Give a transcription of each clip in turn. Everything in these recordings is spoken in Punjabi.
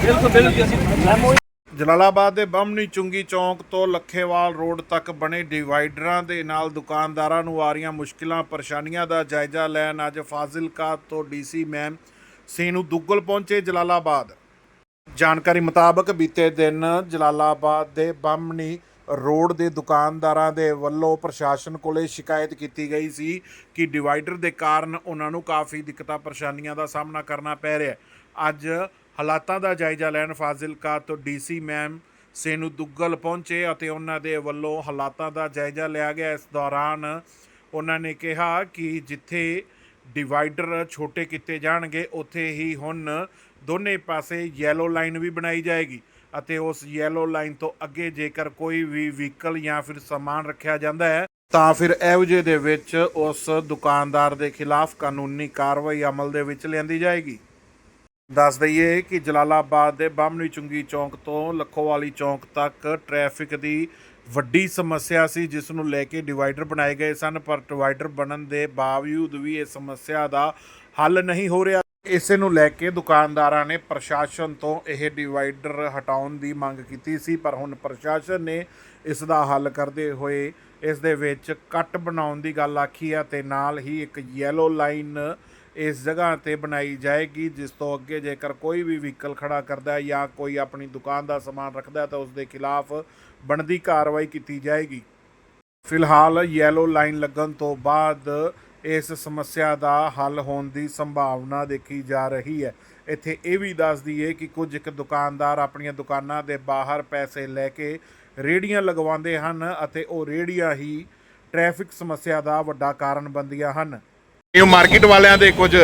ਬਿਲਕੁਲ ਬਿਲਕੁਲ ਅਸੀਂ ਜਲਾਲਾਬਾਦ ਦੇ ਬੰਮਨੀ ਚੁੰਗੀ ਚੌਂਕ ਤੋਂ ਲੱਖੇਵਾਲ ਰੋਡ ਤੱਕ ਬਣੇ ਡਿਵਾਈਡਰਾਂ ਦੇ ਨਾਲ ਦੁਕਾਨਦਾਰਾਂ ਨੂੰ ਆ ਰਹੀਆਂ ਮੁਸ਼ਕਿਲਾਂ, ਪਰੇਸ਼ਾਨੀਆਂ ਦਾ ਜਾਇਜ਼ਾ ਲੈਣ ਅੱਜ ਫਾਜ਼ਿਲਕਾ ਤੋਂ ਡੀਸੀ ਮੈਮ ਸੀਨੂ ਦੁੱਗਲ ਪਹੁੰਚੇ ਜਲਾਲਾਬਾਦ। ਜਾਣਕਾਰੀ ਮੁਤਾਬਕ ਬੀਤੇ ਦਿਨ ਜਲਾਲਾਬਾਦ ਦੇ ਬੰਮਣੀ ਰੋਡ ਦੇ ਦੁਕਾਨਦਾਰਾਂ ਦੇ ਵੱਲੋਂ ਪ੍ਰਸ਼ਾਸਨ ਕੋਲੇ ਸ਼ਿਕਾਇਤ ਕੀਤੀ ਗਈ ਸੀ ਕਿ ਡਿਵਾਈਡਰ ਦੇ ਕਾਰਨ ਉਹਨਾਂ ਨੂੰ ਕਾਫੀ ਦਿੱਕਤਾਂ, ਪਰੇਸ਼ਾਨੀਆਂ ਦਾ ਸਾਹਮਣਾ ਕਰਨਾ ਪੈ ਰਿਹਾ ਅੱਜ ਹਾਲਾਤਾਂ ਦਾ ਜਾਇਜ਼ਾ ਲੈਣ ਫਾਜ਼ਿਲਕਾ ਤੋਂ ਡੀਸੀ ਮੈਮ ਸੇਨੂ ਦੁੱਗਲ ਪਹੁੰਚੇ ਅਤੇ ਉਹਨਾਂ ਦੇ ਵੱਲੋਂ ਹਾਲਾਤਾਂ ਦਾ ਜਾਇਜ਼ਾ ਲਿਆ ਗਿਆ। ਇਸ ਦੌਰਾਨ ਉਹਨਾਂ ਨੇ ਕਿਹਾ ਕਿ ਜਿੱਥੇ ਡਿਵਾਈਡਰ ਛੋਟੇ ਕੀਤੇ ਜਾਣਗੇ, ਉੱਥੇ ਹੀ ਹੁਣ ਦੋਨੇ ਪਾਸੇ ਯੈਲੋ ਲਾਈਨ ਵੀ ਬਣਾਈ ਜਾਏਗੀ ਅਤੇ ਉਸ ਯੈਲੋ ਲਾਈਨ ਤੋਂ ਅੱਗੇ ਜੇਕਰ ਕੋਈ ਵੀ ਵਹੀਕਲ ਜਾਂ ਫਿਰ ਸਮਾਨ ਰੱਖਿਆ ਜਾਂਦਾ ਹੈ, ਤਾਂ ਫਿਰ ਇਹੋ ਜਿਹੇ ਦੇ ਵਿੱਚ ਉਸ ਦੁਕਾਨਦਾਰ ਦੇ ਖਿਲਾਫ ਕਾਨੂੰਨੀ ਕਾਰਵਾਈ ਅਮਲ ਦੇ ਵਿੱਚ ਲਿਆਂਦੀ ਜਾਏਗੀ। ਦੱਸ ਦਈਏ ਕਿ ਜਲਾਲਾਬਾਦ ਦੇ ਬਾਹਮਣੀ ਚੁੰਗੀ ਚੌਂਕ ਤੋਂ ਲੱਖੋਵਾਲੀ ਚੌਂਕ ਤੱਕ ਟ੍ਰੈਫਿਕ ਦੀ ਵੱਡੀ ਸਮੱਸਿਆ ਸੀ, ਜਿਸ ਨੂੰ ਲੈ ਕੇ ਡਿਵਾਈਡਰ ਬਣਾਏ ਗਏ ਸਨ, ਪਰ ਡਿਵਾਈਡਰ ਬਣਨ ਦੇ ਬਾਵਜੂਦ ਵੀ ਇਹ ਸਮੱਸਿਆ ਦਾ ਹੱਲ ਨਹੀਂ ਹੋ ਰਿਹਾ। ਇਸੇ ਨੂੰ ਲੈ ਕੇ ਦੁਕਾਨਦਾਰਾਂ ਨੇ ਪ੍ਰਸ਼ਾਸਨ ਤੋਂ ਇਹ ਡਿਵਾਈਡਰ ਹਟਾਉਣ ਦੀ ਮੰਗ ਕੀਤੀ ਸੀ, ਪਰ ਹੁਣ ਪ੍ਰਸ਼ਾਸਨ ਨੇ ਇਸ ਦਾ ਹੱਲ ਕਰਦੇ ਹੋਏ ਇਸ ਦੇ ਵਿੱਚ ਕੱਟ ਬਣਾਉਣ ਦੀ ਗੱਲ ਆਖੀ ਹੈ ਤੇ ਨਾਲ ਹੀ ਇੱਕ ਯੈਲੋ ਲਾਈਨ ਇਸ ਜਗ੍ਹਾ ਤੇ ਬਣਾਈ ਜਾਏਗੀ, ਜਿਸ ਤੋਂ ਅੱਗੇ ਜੇਕਰ ਕੋਈ ਵੀ ਵਹੀਕਲ ਖੜਾ ਕਰਦਾ ਹੈ ਜਾਂ ਕੋਈ ਆਪਣੀ ਦੁਕਾਨ ਦਾ ਸਮਾਨ ਰੱਖਦਾ ਹੈ ਤਾਂ ਉਸ ਦੇ ਖਿਲਾਫ ਬਣਦੀ ਕਾਰਵਾਈ ਕੀਤੀ ਜਾਏਗੀ। ਫਿਲਹਾਲ ਯੈਲੋ ਲਾਈਨ ਲੱਗਣ ਤੋਂ ਬਾਅਦ ਇਸ ਸਮੱਸਿਆ ਦਾ ਹੱਲ ਹੋਣ ਦੀ ਸੰਭਾਵਨਾ ਦੇਖੀ ਜਾ ਰਹੀ ਹੈ। ਇੱਥੇ ਇਹ ਵੀ ਦੱਸ ਦਈਏ ਕਿ ਕੁਝ ਇੱਕ ਦੁਕਾਨਦਾਰ ਆਪਣੀਆਂ ਦੁਕਾਨਾਂ ਦੇ ਬਾਹਰ ਪੈਸੇ ਲੈ ਕੇ ਰੇੜੀਆਂ ਲਗਵਾਉਂਦੇ ਹਨ ਅਤੇ ਉਹ ਰੇੜੀਆਂ ਹੀ ਟ੍ਰੈਫਿਕ ਸਮੱਸਿਆ ਦਾ ਵੱਡਾ ਕਾਰਨ ਬਣਦੀਆਂ ਹਨ। ਇਹ ਮਾਰਕੀਟ ਵਾਲਿਆਂ ਦੇ ਕੁਝ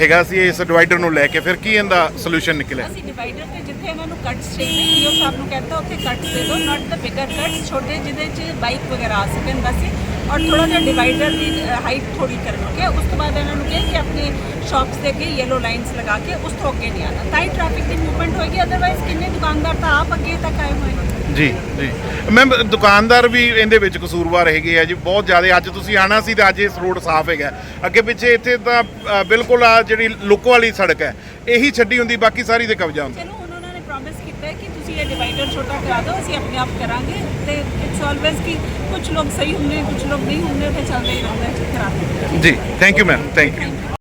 ਹੈਗਾ ਸੀ ਇਸ ਡਿਵਾਈਡਰ ਨੂੰ ਲੈ ਕੇ। ਫਿਰ ਕੀ ਇਹਦਾ ਸੋਲੂਸ਼ਨ ਨਿਕਲਿਆ? ਅਸੀਂ ਡਿਵਾਈਡਰ ਤੇ ਜਿੱਥੇ ਇਹਨਾਂ ਨੂੰ ਕੱਟਸ ਚਾਹੀਦੇ ਈਓ ਸਾਹਿਬ ਨੂੰ ਕਹਿੰਦਾ ਉੱਥੇ ਕੱਟ ਦੇ ਦਿਓ ਨਾਟ ਦ ਬਿਗਰ ਕੱਟਸ ਛੋਟੇ ਜਿਹਦੇ 'ਚ ਬਾਈਕ ਵਗੈਰਾ ਆ ਸਕਣ ਬਸ ਔਰ ਥੋੜਾ ਜਿਹਾ ਡਿਵਾਈਡਰ ਦੀ ਹਾਈਟ ਥੋੜੀ ਕਰਨਗੇ ਉਸ ਤੋਂ ਬਾਅਦ ਇਹਨਾਂ ਨੂੰ ਕਿਹਾ ਕਿ ਆਪਣੀ ਸ਼ਾਪਸ ਦੇ ਅੱਗੇ ਯੈਲੋ ਲਾਈਨਸ ਲਗਾ ਕੇ ਉਸ ਤੋਂ ਅੱਗੇ ਨਹੀਂ ਆਣਾ ਤਾਂ ਹੀ ਟ੍ਰੈਫਿਕ ਦੀ ਮੂਵਮੈਂਟ ਹੋਏਗੀ ਅਦਰਵਾਈਜ਼ ਕਿੰਨੇ ਦੁਕਾਨਦਾਰ ਤਾਂ ਆਪ ਅੱਗੇ ਤੱਕ ਆਏ ਹੋਏ ਨੇ। ਜੀ ਜੀ। ਮੈਮ ਦੁਕਾਨਦਾਰ ਵੀ ਇਹਦੇ ਵਿੱਚ ਕਸੂਰਵਾਰ ਹੈਗੇ ਆ ਜੀ ਬਹੁਤ ਜ਼ਿਆਦਾ। ਅੱਜ ਤੁਸੀਂ ਆਣਾ ਸੀ ਤਾਂ ਅੱਜ ਇਸ ਰੋਡ ਸਾਫ਼ ਹੈਗਾ। ਅੱਗੇ ਪਿੱਛੇ ਇੱਥੇ ਤਾਂ ਅ, ਬਿਲਕੁਲ ਆ ਜਿਹੜੀ ਲੁੱਕ ਵਾਲੀ ਸੜਕ ਹੈ ਇਹੀ ਛੱਡੀ ਹੁੰਦੀ ਬਾਕੀ ਸਾਰੀ ਤੇ ਕਬਜ਼ਾ ਹੁੰਦਾ। ਚਲੋ ਹੁਣ ਉਹਨਾਂ ਨੇ ਪ੍ਰੋਮਿਸ ਕੀਤਾ ਹੈ ਕਿ ਤੁਸੀਂ ਇਹ ਡਿਵਾਈਡਰ ਛੋਟਾ ਕਰਾ ਦਿਓ ਅਸੀਂ ਆਪਣੇ ਆਪ ਕਰਾਂਗੇ ਤੇ ਇਟਸ ਆਲਵੇਜ਼ ਕਿ ਕੁਝ ਲੋਕ ਸਹੀ ਹੁੰਦੇ ਕੁਝ ਲੋਕ ਨਹੀਂ ਹੁੰਦੇ ਤੇ ਚੱਲਦੇ ਹੀ ਰਹਿੰਦਾ ਹੈ ਕਰਾ ਦਿੰਦੇ ਜੀ thank you ma'am thank you